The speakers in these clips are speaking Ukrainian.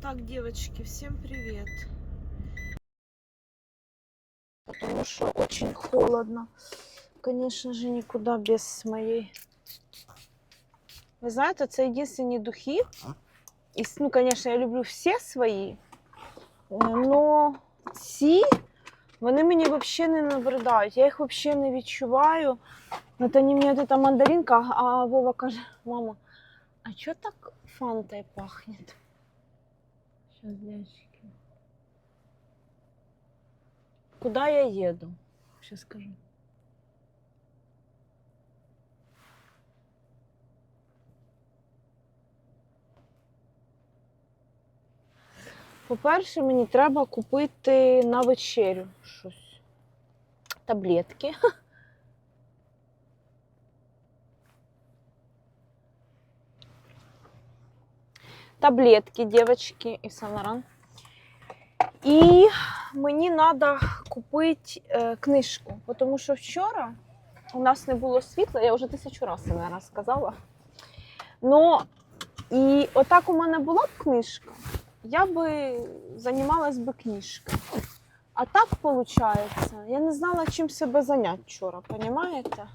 Так, девочки, всем привет. Потому что очень холодно. Конечно же, никуда без моей. Ви знаєте, це єдині духи. І, ну, звісно, я люблю всі свої. але ці, вони мені взагалі не набридають. Я їх взагалі не відчуваю. От вони мені от эта мандаринка, а Вова каже, мама, а чого так фантой пахнет? Сейчас, девочки. Куда я еду? Сейчас скажу. По-перше, мені треба купити на вечерю щось. Таблетки. Таблетки, девочки, і Санаран. І мені треба купити книжку, тому що вчора у нас не було світла, я вже тисячу разів, наверное, сказала. Но і отак у мене була б книжка, я би займалась би книжкою. А так виходить, я не знала, чим себе зайняти вчора, розумієте?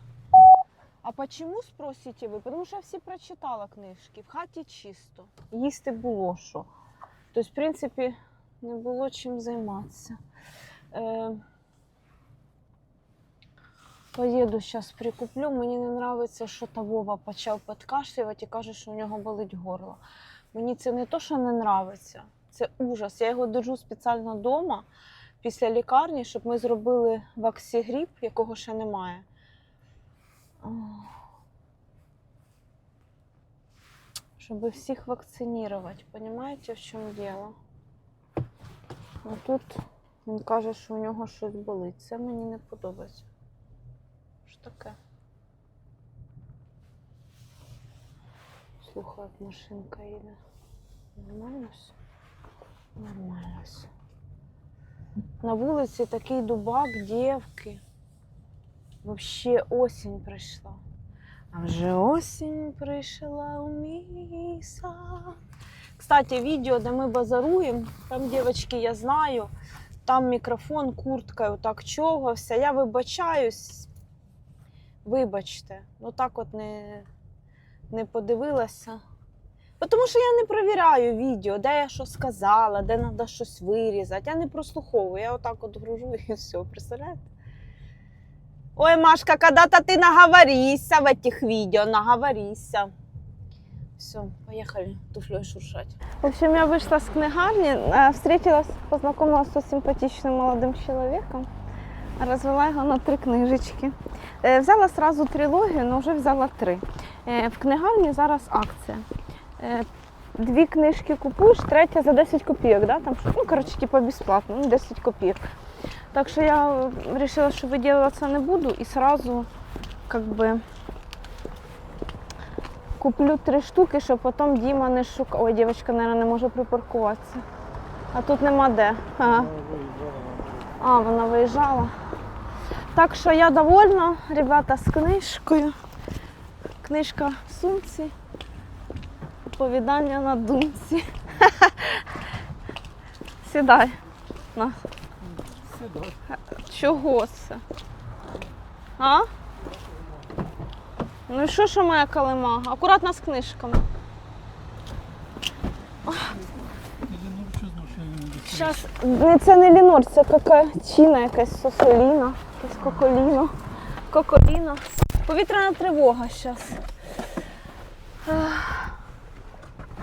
А почему спросите ви? Тому що я всі прочитала книжки, в хаті чисто. Їсти було що. Тобто, в принципі, не було чим займатися. Е, поїду зараз прикуплю. Мені не подобається, що та Вова почав підкашлювати і каже, що у нього болить горло. Мені це не то, що не подобається, це ужас. Я його держу спеціально вдома після лікарні, щоб ми зробили ваксігріп, якого ще немає. Щоб всіх вакцинувати, понимаете, в чому діло? А тут він каже, що у нього щось болить. Це мені не подобається. Що таке? Слухай, машинка їде. Нормально все? Нормально все. На вулиці такий дубак, дівки. Вообще осінь прийшла. А вже осінь прийшла у мій. Кстати, відео, де ми базаруємо, там, дівчатки, я знаю, там мікрофон, куртка, отак човгався. Я вибачаюсь. Вибачте, ну так от не, не подивилася. Тому що я не перевіряю відео, де я що сказала, де треба щось вирізати. Я не прослуховую, я отак от гружу і все, представляєте? Ой, Машка, когда-то ты наговоришься в этих видео, наговоришься. Все, поехали туфлей шуршать. В общем, я вышла с книгарни, э, встретилась, познакомилась с симпатичным молодым человеком, развела его на три книжечки. Е, Взяла сразу трилогію, але вже взяла три. Е, В книгарні зараз акція. Е, Дві книжки купуєш, третя за 10 копійок, да? Там, ну, коротше, типа безплатно, ну, 10 копійок. Так що я вирішила, що виділюватися не буду і сразу как би, куплю три штуки, щоб потім Діма не шукав. Ой, дівчинка, мабуть, не може припаркуватися. А тут нема де. Ага. А, вона виїжджала. Так що я довольна, ребята, з книжкою. Книжка в сумці. Оповідання на думці. Сідай. На. Чого це? А? Ну і що, що моя калима? Акуратно з книжками. Зараз, це не лінор, це какачина якась сосоліна, якась коколіно. Коколіно. Повітряна тривога зараз.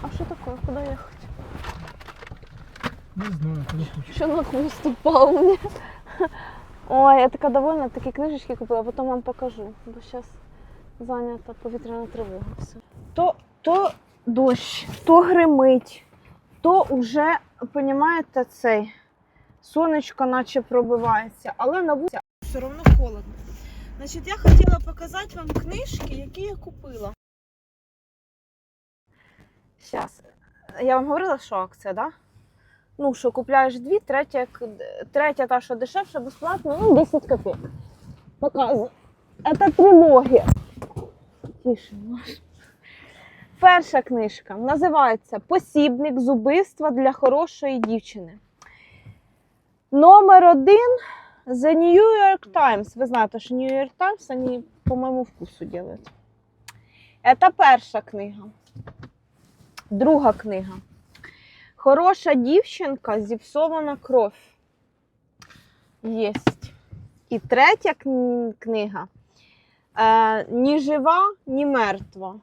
А що таке? Куди їхати? Не знаю. Що на хвост упав мені. Ой, я така довольна, такі книжечки купила, потім вам покажу. Бо зараз зайнята повітряна тривога. Все. То, то дощ, то гримить, то вже, розумієте, цей сонечко наче пробивається, але на вулиці все одно холодно. Значить, я хотіла показати вам книжки, які я купила. Зараз. Я вам говорила, що акція, так? Да? Ну, що купляєш дві, третя, третя та, що дешевше, безплатно, ну, 10 копійок. Показую. Це трилогія. Маш. Перша книжка називається Посібник з убивства для хорошої дівчини. Номер один The New York Times. Ви знаєте, що New York Times вони по моєму вкусу делают. Це перша книга. Друга книга. Хороша дівчинка, зіпсована кров. Єсть. І третя книга. Е, ні жива, ні мертва.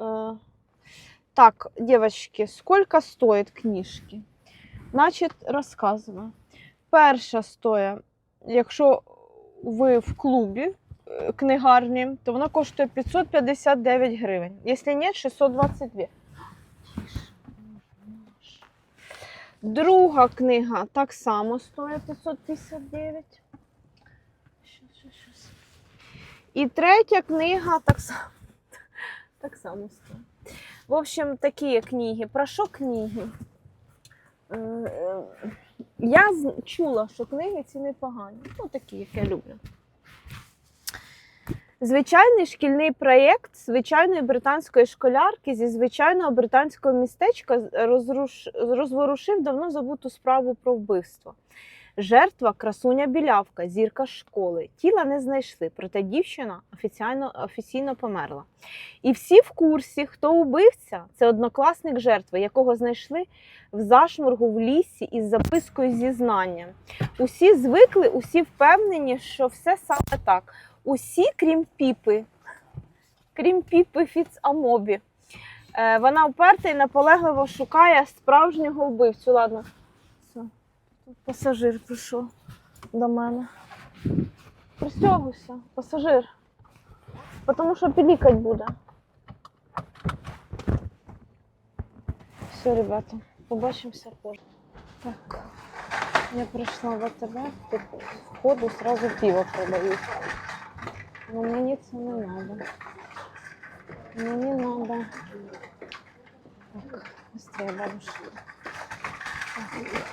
Е, так, девочки, сколько стоит книжки? Значить, розказую. Перша стоїть, якщо ви в клубі е, книгарні, то вона коштує 559 гривень. Якщо ні, 622. Друга книга так само стоїть 559. Щас, щас, щас. І третя книга так само, так само стоїть. В общем, такі книги. Про що книги? Е, е, Я чула, що книги ці непогані. Ну, такі, як я люблю. Звичайний шкільний проєкт звичайної британської школярки зі звичайного британського містечка розруш... розворушив давно забуту справу про вбивство. Жертва красуня білявка, зірка школи. Тіла не знайшли, проте дівчина офіційно, офіційно померла. І всі в курсі, хто убивця, це однокласник жертви, якого знайшли в зашморгу в лісі із запискою зізнання. Усі звикли, усі впевнені, що все саме так. Усі, крім піпи, крім піпи Фіцамобі. Е, вона вперта і наполегливо шукає справжнього вбивцю. Ладно, все. Пасажир прийшов до мене. Пристягуйся, пасажир. Тому що пілікать буде. Все, ребята, побачимося позже. Так, я прийшла в АТБ, входу сразу пиво продають. Ну мені це не треба. Мені треба. Так, быстрее, бабушка. Так.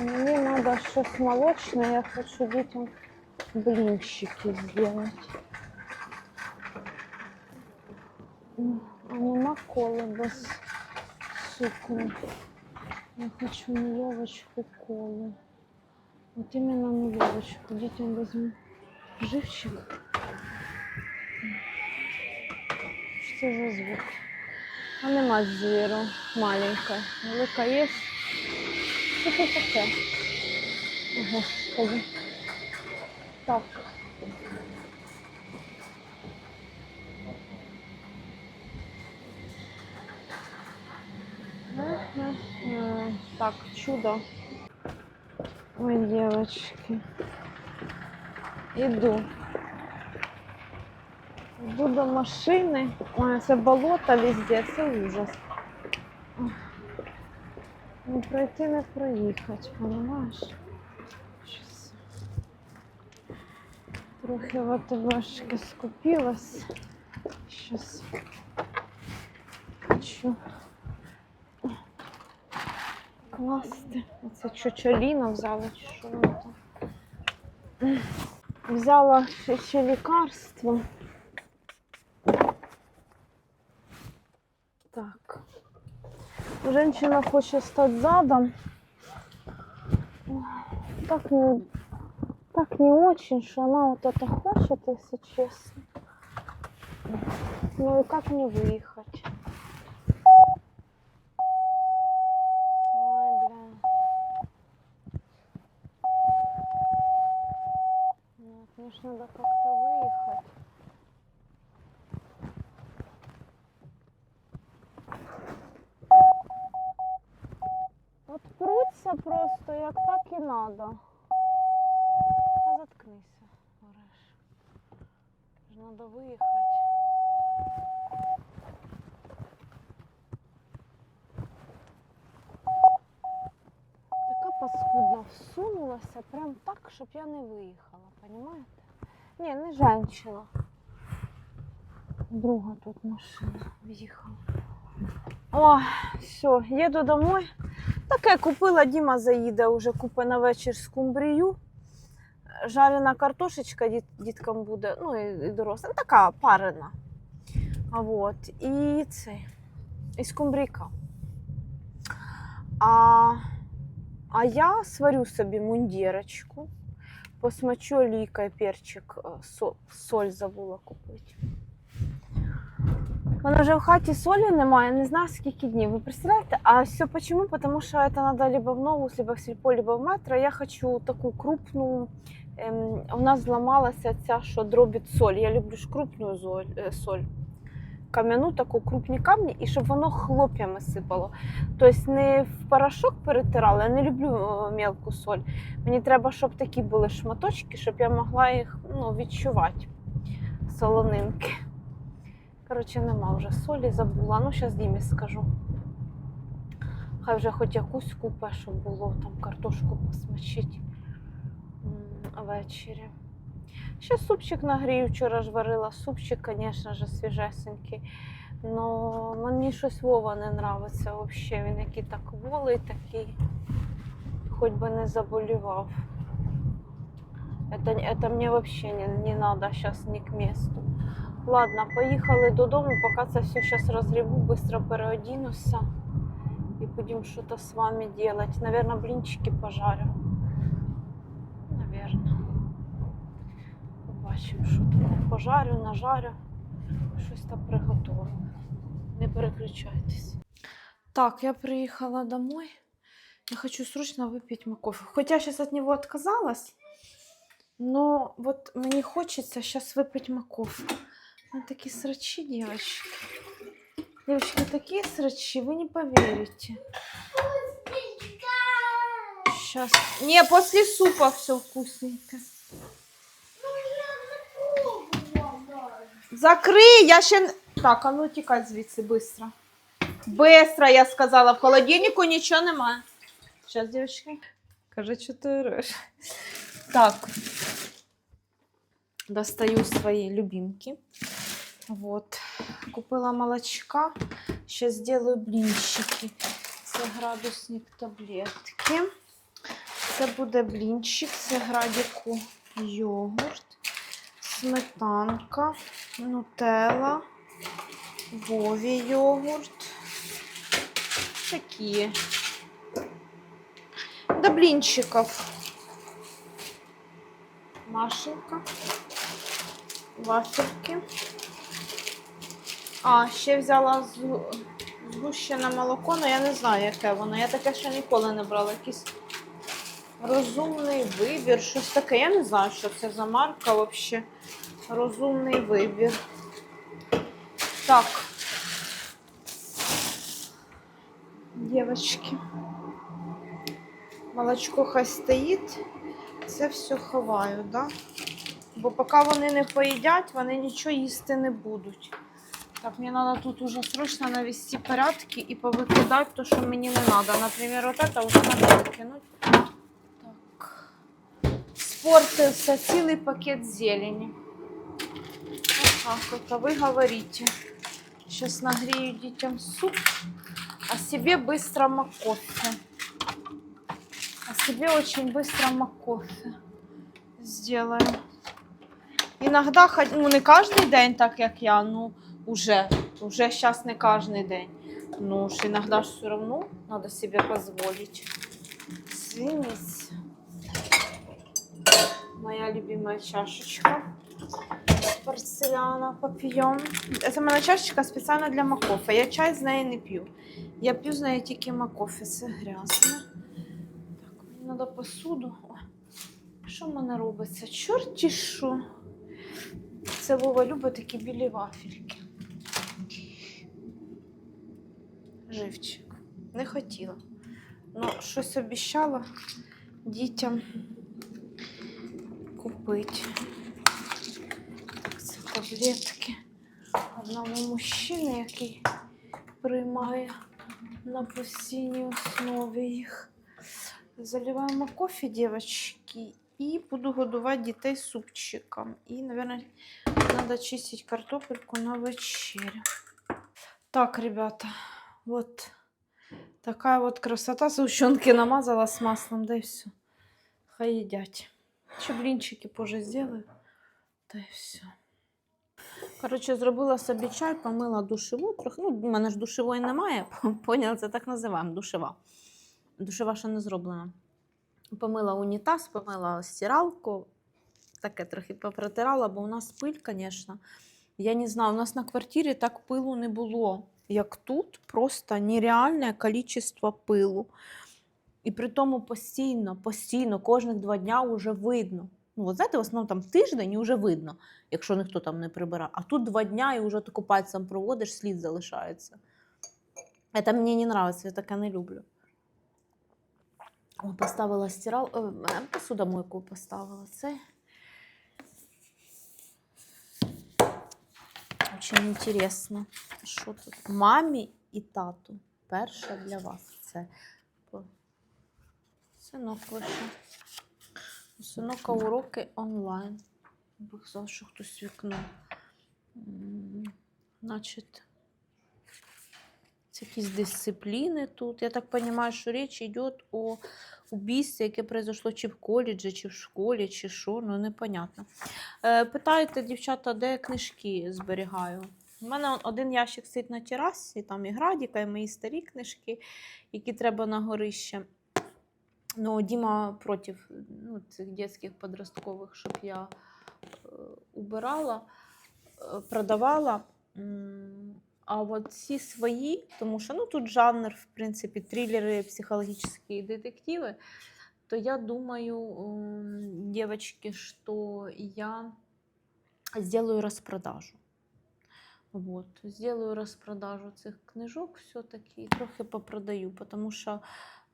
Мені треба щось молочне, я хочу дітям блинчики зробити. М, А нема коли без цукру. Я хочу нулевочку колы. Вот именно нулевочку. Детям возьму Живчик. Що за звук? А нема звіру. Маленька. Велика є. Що це таке? Господи. Так. Так, чудо. Ой, девочки. Иду. Иду до машини. Ой, це болото везде, це ужас. Не пройти, не проїхати, понимаешь? Щас. Трохи в АТБшки скупилась. Сейчас хочу класти. Оце чочоліна взяла, чи що воно там. Взяла ще, ще лікарство. Так. Женщина хоче стати задом. Так не, так не очень, что она вот это хочет, если честно. Ну и как мне выехать? Надо. Та заткнися, Ореш. Ж надо виїхати. Така паскудна всунулася прям так, щоб я не виїхала, понімаєте? Ні, не женщина. Друга тут машина в'їхала. О, все, їду домой. Таке купила, Діма заїде уже купить на вечір скумбрію. Жарена картошечка діт, діткам буде, ну і, і дорослим. Така парена. А вот. І цей. І скумбрійка. А, а я сварю собі мундірочку, посмачу олійкою перчик, е, соль забула купити. Мене вже в хаті солі немає, не знаю скільки днів. Ви представляєте? А все почему? Потому что это надо либо в новус, либо в сільпо, либо в метро. Я хочу таку крупну. Ем, у нас зламалася ця, що дробить соль. Я люблю ж крупну е, соль. Кам'яну таку крупні камні, і щоб воно хлоп'ями сипало. Тобто не в порошок перетирала, я не люблю е, мелку соль. Мені треба, щоб такі були шматочки, щоб я могла їх ну, відчувати. Солонинки. Коротше, нема вже солі, забула. Ну, зараз Дімі скажу. Хай вже хоч якусь купе, щоб було там картошку посмачити ввечері. Ще супчик нагрію, вчора ж варила супчик, звісно ж, свіжесенький. Но мені щось Вова не нравиться взагалі. Він який так волий такий, хоч би не заболівав. Это, это мне не, не надо сейчас ни к месту. Ладно, поїхали додому, поки це все зараз розгрібу, быстро переодінуся і будемо щось з вами делать. Наверное, блинчики пожарю. Наверное. Побачимо, що там пожарю, нажарю, щось там приготую. Не переключайтесь. Так, я приехала домой. Я хочу срочно выпить мой кофе. Хоть я сейчас от него отказалась, но вот мне хочется сейчас выпить мой кофе. Ну, такие срачи, девочки. Девочки, такие срачи, вы не поверите. Сейчас. Не, после супа все вкусненько. Закрий, я ще... не- Так, а ну тікай звідси, быстро. Быстро, я сказала, в холодильнику нічого немає. Сейчас, девочки. Кажи, що ти ореш. Так. Достаю свої любимки. Вот. Купила молочка. Сейчас сделаю блинчики. Це градусник таблетки. Це буде блінчик, це градіку йогурт, сметанка, нутелла, вові йогурт. Такі. До блінчиків. Машенька. Вафельки. А, ще взяла згу- згущене молоко, але я не знаю, яке воно. Я таке ще ніколи не брала. Якийсь розумний вибір, щось таке. Я не знаю, що це за марка взагалі. Розумний вибір. Так. Девочки. Молочко хай стоїть. Це все ховаю, да? Бо поки вони не поїдять, вони нічого їсти не будуть. Так, мені треба тут уже срочно навести порядки і повикидати то, що мені не треба. Наприклад, вот это вже треба викинути. Так. Спортився цілий пакет зелені. Ага, как вы говорите. Сейчас нагрею детям суп, а себе быстро макофе. А себе очень быстро макофе сделаю. Иногда, хот- ну не каждый день, так як я, ну уже, уже сейчас не каждый день. Ну уж иногда ж все равно надо себе позволить. Извините. Моя любимая чашечка порцеляна попьем. Це моя чашечка спеціально для макофе. Я чай з неї не п'ю. Я п'ю з неї тільки макофе. Це грязне. Так, мені треба посуду. О, Що в мене робиться? Чорті що. Це Вова любить такі білі вафельки. Живчик. Не хотіла. Ну, щось обіщала дітям купити. Це таблетки одному мужчині, який приймає на постійній основі їх. Заливаємо кофе, девочки, і буду годувати дітей супчиком. І, мабуть, треба чистити картопельку на вечерю. Так, ребята, вот такая вот красота. Сгущенки намазала с маслом, да и все. Хай едят. Еще блинчики позже сделаю. Да и все. Коротше, зробила собі чай, помила душеву трохи. Ну, у мене ж душевої немає. Поняла, це так називаємо душева. Душева ще не зроблена. Помила унітаз, помила стиралку. Таке трохи попротирала, бо у нас пиль, звісно. Я не знаю, у нас на квартирі так пилу не було, як тут. Просто нереальне кількість пилу. І при тому постійно, постійно, кожних два дня вже видно. Ну, от знаєте, в основному там тиждень і вже видно, якщо ніхто там не прибирає. А тут два дня і вже таку пальцем проводиш, слід залишається. Це мені не подобається, я таке не люблю. Поставила стирал, е, посудомойку поставила. Це Очень интересно. Що тут? Мамі і тату. Перша для вас. Це синок вийшов. У Синока уроки онлайн. Бог знав, що хтось вікно. Значить, це якісь дисципліни тут. Я так розумію, що річ йде о убійстві, яке произошло чи в коледжі, чи в школі, чи що, ну непонятно. Е, питаєте, дівчата, де книжки зберігаю? У мене один ящик стоїть на терасі, там і градіка, і мої старі книжки, які треба на горище. Ну, Діма проти ну, цих дитячих подросткових, щоб я е, убирала, е, продавала. А от ці свої, тому що ну, тут жанр, в принципі, трилери, психологічні детективи, то я думаю, м, девочки, что я сделаю распродажу. Вот. Сделаю розпродажу цих книжок все-таки і трохи попродаю, тому що,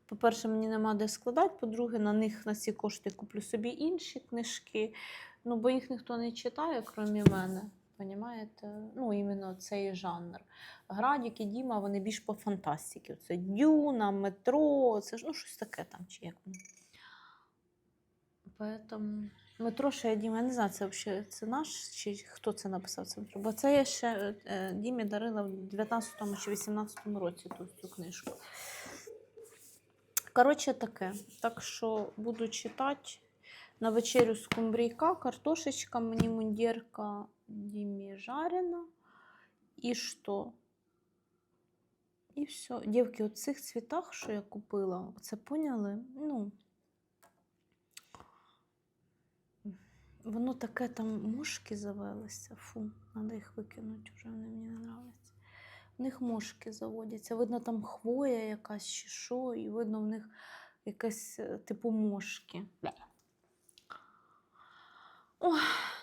по-перше, мені нема де складати, по-друге, на них на ці кошти куплю собі інші книжки, ну, бо їх ніхто не читає, крім мене. Понімаєте? Ну, іменно цей жанр. Градік і Діма, вони більш по фантастиці. Це Дюна, метро, це ж ну, щось таке там, чи як. Поэтому метро ще я Діма, я не знаю, це взагалі це наш чи хто це написав це метро. Бо це я ще е, Дімі дарила в 19-му чи 18-му році ту цю книжку. Коротше, таке. Так що буду читати. На вечерю скумбрійка, картошечка, мені мундірка Дімі жарена. І що? І все. Дівки, от цих цвітах, що я купила, це поняли? Ну, воно таке там мошки завелися. Фу, треба їх викинути, вже вони мені не подобаються. В них мошки заводяться. Видно, там хвоя якась чи що, і видно в них якесь е, типу мошки. Бля.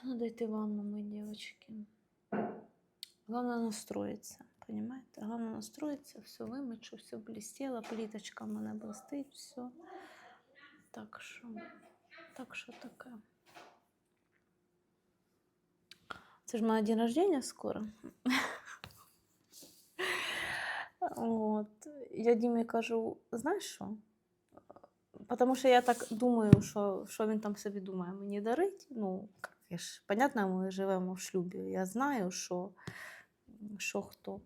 Ой, надо йти ванну мыть, девочки. Главное настроиться, понимаете? Главное настроиться, все вимичу, все блестело, плиточка в мене блистить, все. Так що, так що таке. Це ж моє день рождения скоро. От. Я Дімі кажу, знаєш що? Потому що я так думаю, що, що він там собі думає мені дарить. Ну, як я ж, понятно, ми живемо в шлюбі. Я знаю, що, що хто.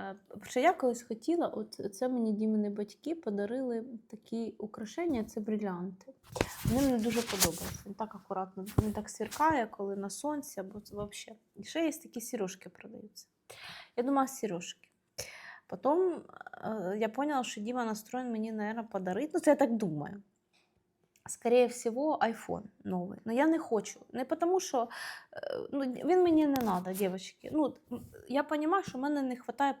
Е, Що я колись хотіла, от це мені Дімини батьки подарили такі украшення, це брилянти. Вони мені дуже подобаються. Він так акуратно, він так сверкає, коли на сонці, або це взагалі. І ще є такі сережки продаються. Я думала, сережки. Потом э, я поняла, что Дима настроен мне, наверное, подарить. Ну, це я так думаю. Скорее всего, iPhone новий. Но я не хочу. Не тому, що е, ну, він мені не треба, дівчатки. Ну, я розумію, що в мене не вистачає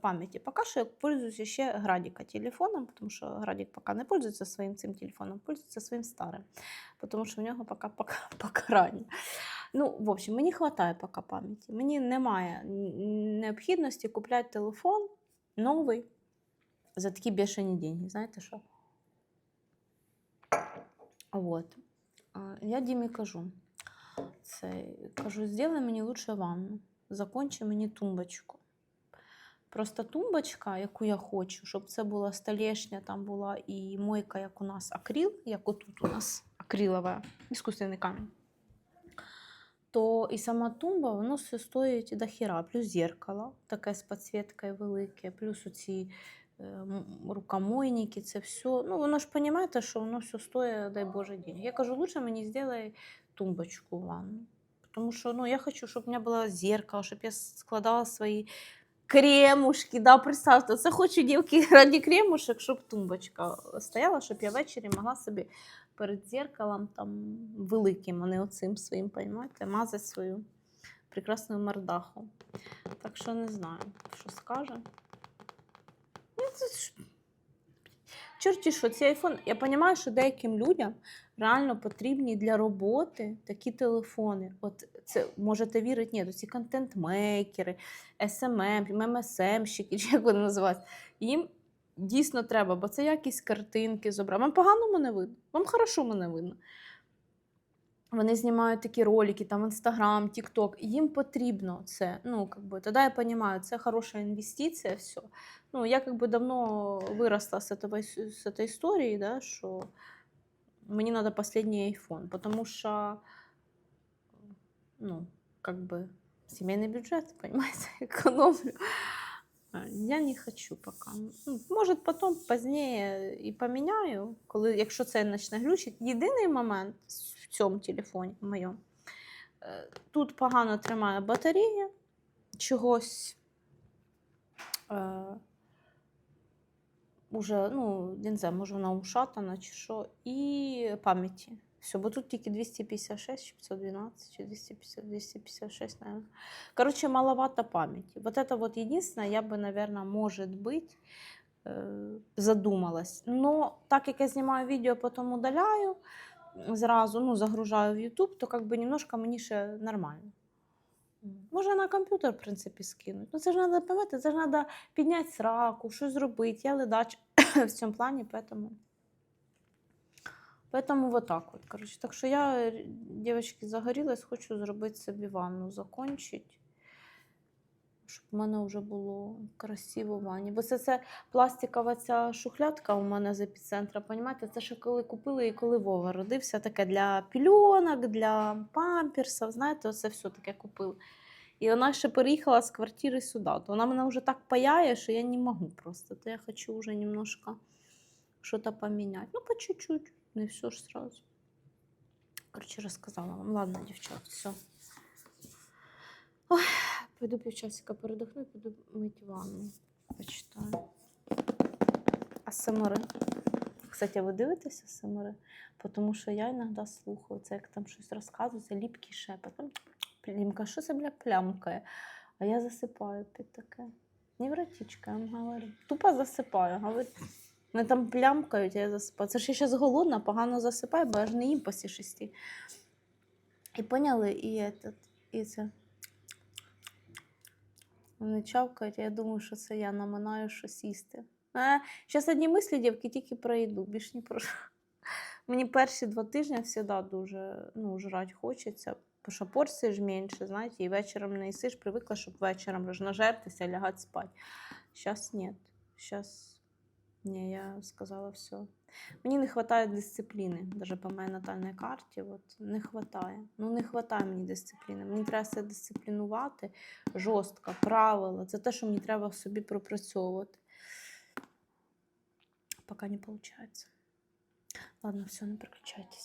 пам'яті. Поки що я пользуюся ще Градіка телефоном, тому що Градік поки не пользується своїм цим телефоном, пользується своїм старим. Тому що в нього поки, ранні. Ну, в общем, мені вистачає поки пам'яті. Мені немає необхідності купляти телефон новий за такі бешені деньги. Знаєте що? Вот. Я Дімі кажу, це, кажу, зроби мені лучше ванну, закончи мені тумбочку. Просто тумбочка, яку я хочу, щоб це була столешня, там була і мойка, як у нас акрил, як отут у нас акрилова, іскусственний камінь. То і сама тумба, воно все стоїть до хіра, плюс зеркало, таке з підсвіткою велике, плюс оці рукомойники, це все. Ну, воно ж розумієте, що воно все стоїть, дай Боже, денег. Я кажу, лучше мені зробай тумбочку ванну. Тому що ну, я хочу, щоб у мене було зеркало, щоб я складала свої кремушки. Да, представте, це хочу дівки раді кремушек, щоб тумбочка стояла, щоб я ввечері могла собі перед зеркалом там великим, а не оцим своїм, понимаєте, мазати свою прекрасну мордаху. Так що не знаю, що скаже. Чорті що, цей айфон, я розумію, що деяким людям реально потрібні для роботи такі телефони. От це можете вірити, ні, ці контент-мейкери, SMM, ММСМщики, чи як вони називаються. Їм дійсно треба, бо це якісь картинки зображення. Вам погано мене видно, вам хорошо мене видно. Вони знімають такі ролики, там Інстаграм, Тікток. Їм потрібно це. Ну, как бы, тоді я розумію, це хороша інвестиція, все. Ну, я как бы давно выросла с, этого, с этой истории, да, что мне надо последний iPhone, потому что, ну, как бы семейный бюджет, понимаете, экономлю. А, Я не хочу пока. Ну, Может, потом позднее і поміняю, коли, якщо це почне глючити. Єдиний момент в цьому телефоні моєму, е, тут погано тримає батарея, чогось. Е, уже, ну, я не знаю, може вона ушатана чи що, і пам'яті. Все, бо тут тільки 256, чи 512, чи 250, 256, наверное. Короче, маловато памяти. Вот это вот единственное, я бы, наверное, может быть, э, задумалась. Но так як я знімаю відео, потім удаляю, зразу, ну, загружаю в YouTube, то как бы немножко мені ще нормально. Можна на комп'ютер, в принципі, скинути. Ну, це ж треба пам'ятати, це ж треба підняти сраку, щось зробити. Я ледач в цьому плані, поэтому... Поэтому вот так вот, короче. Так що я, э, девочки, загорілась, хочу зробити собі ванну, закончити. Щоб в мене вже було красиво в ванні. Бо це, це пластикова ця шухлядка у мене з епіцентра, понімаєте? Це ще коли купили і коли Вова родився, таке для пільонок, для памперсів, знаєте, оце все таке купили. І вона ще переїхала з квартири сюди. То вона мене вже так паяє, що я не можу просто. То я хочу вже немножко что-то поменять. Ну, по чуть-чуть, не все ж сразу. Короче, рассказала вам. Ладно, девчат, все. Ой, пойду півчасика передохну і піду мить ванну. Почитаю. А Семори? Кстати, ви дивитеся Семори? Тому що я іноді слухаю, це як там щось розказується, ліпкий шепот. Плімка, що це бля плямкає? А я засипаю під таке. Невротичка, я вам говорю. Тупо засипаю. Говорю, вони там плямкають, а я засипаю. Це ж я зараз голодна, погано засипаю, бо я ж не їм після шести. І поняли, і, этот, і це. Вони чавкають, я думаю, що це я наминаю щось їсти. Зараз одні мислі, дівки, тільки про їду, більш ні про. Мені перші два тижні завжди дуже ну, жрати хочеться, бо що порції ж менше, знаєте, і вечором не їсиш, привикла, щоб вечором нажертися, лягати спати. Зараз ні. Зараз ні, я сказала все. Мені не вистачає дисципліни, навіть по моїй натальній карті. От, не вистачає. Ну, не вистачає мені дисципліни. Мені треба себе дисциплінувати жорстко, правила. Це те, що мені треба в собі пропрацьовувати. Поки не виходить. Ладно, все, не переключайтесь.